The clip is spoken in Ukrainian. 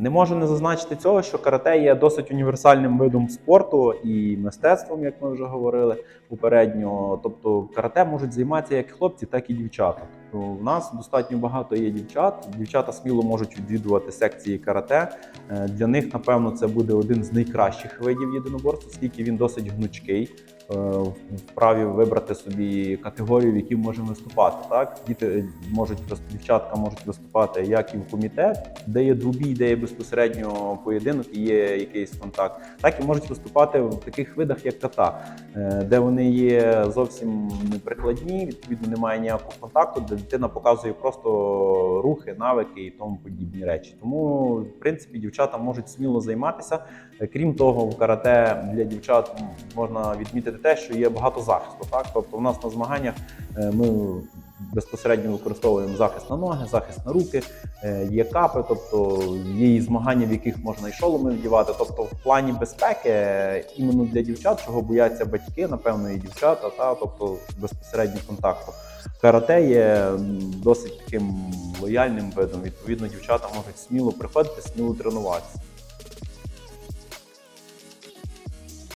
Не можу не зазначити цього, що карате є досить універсальним видом спорту і мистецтвом, як ми вже говорили попередньо. Тобто карате можуть займатися як хлопці, так і дівчата. Тобто у нас достатньо багато є дівчат. Дівчата сміло можуть відвідувати секції карате. Е, Для них, напевно, це буде один з найкращих видів єдиноборства, оскільки він досить гнучкий. Е, Вправі вибрати собі категорію, в якій можемо виступати. Так, діти можуть дівчатка можуть виступати як і в комітет, де є двобій, де є безпосередньо поєдинок і є якийсь контакт, так і можуть виступати в таких видах, як ката, е, де вони є зовсім неприкладні, відповідно немає ніякого контакту, де дитина показує просто рухи, навики і тому подібні речі. Тому, в принципі, дівчата можуть сміло займатися. Е, Крім того, в карате для дівчат можна відмітити те, що є багато захисту. Так, тобто, у нас на змаганнях е, ми безпосередньо використовуємо захист на ноги, захист на руки, е, є капи, тобто є і змагання, в яких можна і шоломи вдівати. Тобто, в плані безпеки е, іменно для дівчат, чого бояться батьки, напевно, і дівчата, та тобто безпосередньо контакту. Карате є досить таким лояльним видом. Відповідно, дівчата можуть сміло приходити, сміло тренуватися.